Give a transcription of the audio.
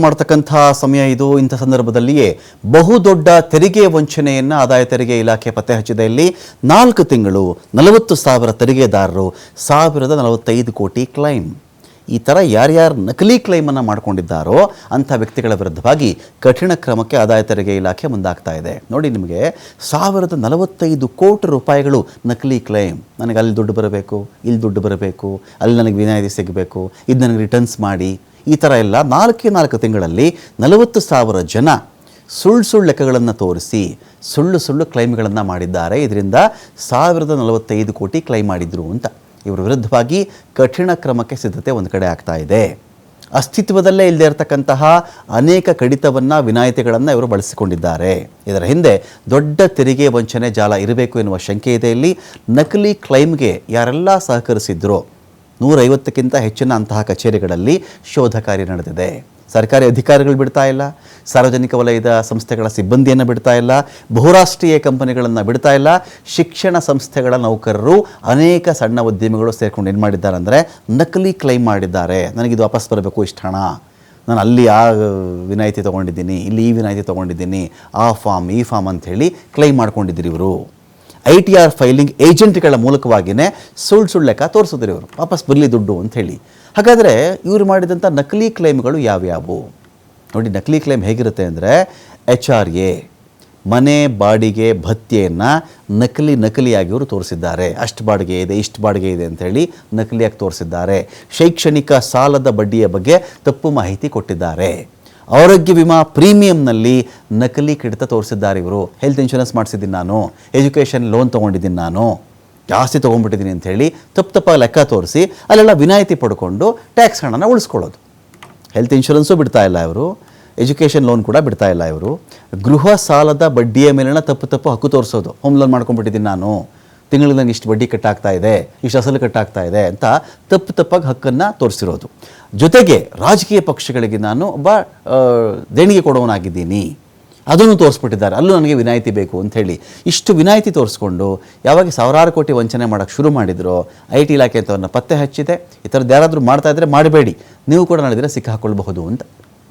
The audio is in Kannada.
ಮಾಡ್ತಕ್ಕಂಥ ಸಮಯ ಇದು. ಇಂಥ ಸಂದರ್ಭದಲ್ಲಿಯೇ ಬಹುದೊಡ್ಡ ತೆರಿಗೆ ವಂಚನೆಯನ್ನು ಆದಾಯ ತೆರಿಗೆ ಇಲಾಖೆ ಪತ್ತೆ ಹಚ್ಚಿದೆ. ಇಲ್ಲಿ ನಾಲ್ಕು ತಿಂಗಳು ನಲವತ್ತು ಸಾವಿರ ತೆರಿಗೆದಾರರು ಸಾವಿರದ ನಲವತ್ತೈದು ಕೋಟಿ ಕ್ಲೈಮ್. ಈ ಥರ ಯಾರ್ಯಾರು ನಕಲಿ ಕ್ಲೈಮನ್ನು ಮಾಡಿಕೊಂಡಿದ್ದಾರೋ ಅಂಥ ವ್ಯಕ್ತಿಗಳ ವಿರುದ್ಧವಾಗಿ ಕಠಿಣ ಕ್ರಮಕ್ಕೆ ಆದಾಯ ತೆರಿಗೆ ಇಲಾಖೆ ಮುಂದಾಗ್ತಾ ಇದೆ. ನೋಡಿ ನಿಮಗೆ ಸಾವಿರದ ನಲವತ್ತೈದು ಕೋಟಿ ರೂಪಾಯಿಗಳು ನಕಲಿ ಕ್ಲೈಮ್. ನನಗೆ ಅಲ್ಲಿ ದುಡ್ಡು ಬರಬೇಕು, ಇಲ್ಲಿ ದುಡ್ಡು ಬರಬೇಕು, ಅಲ್ಲಿ ನನಗೆ ವಿನಾಯಿತಿ ಸಿಗಬೇಕು, ಇದು ನನಗೆ ರಿಟರ್ನ್ಸ್ ಮಾಡಿ. ಈ ಥರ ಎಲ್ಲ ನಾಲ್ಕೇ ನಾಲ್ಕು ತಿಂಗಳಲ್ಲಿ ನಲವತ್ತು ಸಾವಿರ ಜನ ಸುಳ್ಳು ಸುಳ್ಳು ಲೆಕ್ಕಗಳನ್ನು ತೋರಿಸಿ ಸುಳ್ಳು ಸುಳ್ಳು ಕ್ಲೈಮ್ಗಳನ್ನು ಮಾಡಿದ್ದಾರೆ. ಇದರಿಂದ ಸಾವಿರದ ನಲವತ್ತೈದು ಕೋಟಿ ಕ್ಲೈಮ್ ಮಾಡಿದ್ರು ಅಂತ. ಇವರ ವಿರುದ್ಧವಾಗಿ ಕಠಿಣ ಕ್ರಮಕ್ಕೆ ಸಿದ್ಧತೆ ಒಂದು ಕಡೆ ಆಗ್ತಾ ಇದೆ. ಅಸ್ತಿತ್ವದಲ್ಲೇ ಇಲ್ಲದೇ ಇರತಕ್ಕಂತಹ ಅನೇಕ ಕಡಿತವನ್ನು, ವಿನಾಯಿತಿಗಳನ್ನು ಇವರು ಬಳಸಿಕೊಂಡಿದ್ದಾರೆ. ಇದರ ಹಿಂದೆ ದೊಡ್ಡ ತೆರಿಗೆ ವಂಚನೆ ಜಾಲ ಇರಬೇಕು ಎನ್ನುವ ಶಂಕೆ ಇದೆ ಇಲ್ಲಿ. ನಕಲಿ ಕ್ಲೈಮ್ಗೆ ಯಾರೆಲ್ಲ ಸಹಕರಿಸಿದ್ರೋ ನೂರೈವತ್ತಕ್ಕಿಂತ ಹೆಚ್ಚಿನ ಅಂತಹ ಕಚೇರಿಗಳಲ್ಲಿ ಶೋಧ ಕಾರ್ಯ ನಡೆದಿದೆ. ಸರ್ಕಾರಿ ಅಧಿಕಾರಿಗಳು ಬಿಡ್ತಾ ಇಲ್ಲ, ಸಾರ್ವಜನಿಕ ವಲಯದ ಸಂಸ್ಥೆಗಳ ಸಿಬ್ಬಂದಿಯನ್ನು ಬಿಡ್ತಾ ಇಲ್ಲ, ಬಹುರಾಷ್ಟ್ರೀಯ ಕಂಪನಿಗಳನ್ನು ಬಿಡ್ತಾ ಇಲ್ಲ, ಶಿಕ್ಷಣ ಸಂಸ್ಥೆಗಳ ನೌಕರರು ಅನೇಕ ಸಣ್ಣ ಉದ್ಯಮಿಗಳು ಸೇರಿಕೊಂಡು ಏನು ಮಾಡಿದ್ದಾರೆ ಅಂದರೆ ನಕಲಿ ಕ್ಲೈಮ್ ಮಾಡಿದ್ದಾರೆ. ನನಗಿದು ವಾಪಸ್ ಬರಬೇಕು ಇಷ್ಟು ಹಣ. ನಾನು ಅಲ್ಲಿ ಆ ವಿನಾಯಿತಿ ತೊಗೊಂಡಿದ್ದೀನಿ, ಇಲ್ಲಿ ಈ ವಿನಾಯಿತಿ ತೊಗೊಂಡಿದ್ದೀನಿ, ಆ ಫಾರ್ಮ್, ಈ ಫಾರ್ಮ್ ಅಂಥೇಳಿ ಕ್ಲೈಮ್ ಮಾಡ್ಕೊಂಡಿದ್ದೀರಿ ಇವರು. ಐ ಟಿ ಆರ್ ಫೈಲಿಂಗ್ ಏಜೆಂಟ್ಗಳ ಮೂಲಕವಾಗಿಯೇ ಸುಳ್ಳು ಸುಳ್ಳು ಲೆಕ್ಕ ತೋರಿಸಿದ್ರು ಇವರು. ವಾಪಸ್ ಬರಲಿ ದುಡ್ಡು ಅಂಥೇಳಿ ಹಾಗಾದರೆ ಇವರು ಮಾಡಿದಂಥ ನಕಲಿ ಕ್ಲೈಮ್ಗಳು ಯಾವ್ಯಾವು? ನೋಡಿ, ನಕಲಿ ಕ್ಲೈಮ್ ಹೇಗಿರುತ್ತೆ ಅಂದರೆ ಎಚ್ ಆರ್ ಎ, ಮನೆ ಬಾಡಿಗೆ ಭತ್ಯೆಯನ್ನು ನಕಲಿ ನಕಲಿಯಾಗಿ ಇವರು ತೋರಿಸಿದ್ದಾರೆ. ಅಷ್ಟು ಬಾಡಿಗೆ ಇದೆ, ಇಷ್ಟು ಬಾಡಿಗೆ ಇದೆ ಅಂಥೇಳಿ ನಕಲಿಯಾಗಿ ತೋರಿಸಿದ್ದಾರೆ. ಶೈಕ್ಷಣಿಕ ಸಾಲದ ಬಡ್ಡಿಯ ಬಗ್ಗೆ ತಪ್ಪು ಮಾಹಿತಿ ಕೊಟ್ಟಿದ್ದಾರೆ. ಆರೋಗ್ಯ ವಿಮಾ ಪ್ರೀಮಿಯಂನಲ್ಲಿ ನಕಲಿ ಕಡಿತ ತೋರಿಸಿದ್ದಾರೆ ಇವರು. ಹೆಲ್ತ್ ಇನ್ಶೂರೆನ್ಸ್ ಮಾಡಿಸಿದ್ದೀನಿ ನಾನು. ಎಜುಕೇಷನ್ ಲೋನ್ ತೊಗೊಂಡಿದ್ದೀನಿ ನಾನು. ಜಾಸ್ತಿ ತೊಗೊಂಡ್ಬಿಟ್ಟಿದ್ದೀನಿ ಅಂಥೇಳಿ ತಪ್ಪು ತಪ್ಪಾಗಿ ಲೆಕ್ಕ ತೋರಿಸಿ ಅಲ್ಲೆಲ್ಲ ವಿನಾಯಿತಿ ಪಡ್ಕೊಂಡು ಟ್ಯಾಕ್ಸ್ ಹಣನ ಉಳಿಸ್ಕೊಳ್ಳೋದು. ಹೆಲ್ತ್ ಇನ್ಶೂರೆನ್ಸು ಬಿಡ್ತಾ ಇಲ್ಲ ಇವರು. ಎಜುಕೇಷನ್ ಲೋನ್ ಕೂಡ ಬಿಡ್ತಾ ಇಲ್ಲ ಇವರು. ಗೃಹ ಸಾಲದ ಬಡ್ಡಿಯ ಮೇಲಿನ ತಪ್ಪು ತಪ್ಪು ಹಕ್ಕು ತೋರಿಸೋದು. ಹೋಮ್ ಲೋನ್ ಮಾಡ್ಕೊಂಡ್ಬಿಟ್ಟಿದ್ದೀನಿ ನಾನು. ತಿಂಗಳಿಗೆ ನಂಗೆ ಇಷ್ಟು ಬಡ್ಡಿ ಕಟ್ಟಾಗ್ತಾ ಇದೆ, ಇಷ್ಟು ಅಸಲು ಕಟ್ಟಾಗ್ತಾ ಇದೆ ಅಂತ ತಪ್ಪು ತಪ್ಪಾಗಿ ಹಕ್ಕನ್ನು ತೋರಿಸಿರೋದು. ಜೊತೆಗೆ ರಾಜಕೀಯ ಪಕ್ಷಗಳಿಗೆ ನಾನು ಒಬ್ಬ ದೇಣಿಗೆ ಕೊಡೋವನಾಗಿದ್ದೀನಿ. ಅದನ್ನು ತೋರಿಸ್ಬಿಟ್ಟಿದ್ದಾರೆ. ಅಲ್ಲೂ ನನಗೆ ವಿನಾಯಿತಿ ಬೇಕು ಅಂಥೇಳಿ ಇಷ್ಟು ವಿನಾಯಿತಿ ತೋರಿಸ್ಕೊಂಡು ಯಾವಾಗ ಸಾವಿರಾರು ಕೋಟಿ ವಂಚನೆ ಮಾಡೋಕ್ಕೆ ಶುರು ಮಾಡಿದ್ರು, ಐ ಟಿ ಇಲಾಖೆ ಅಂತವ್ರನ್ನ ಪತ್ತೆ ಹಚ್ಚಿದೆ. ಈ ಥರದ್ದು ಯಾರಾದರೂ ಮಾಡ್ತಾ ಇದ್ದರೆ ಮಾಡಬೇಡಿ. ನೀವು ಕೂಡ ನಡೆದರೆ ಸಿಕ್ಕಾಕೊಳ್ಬಹುದು ಅಂತ.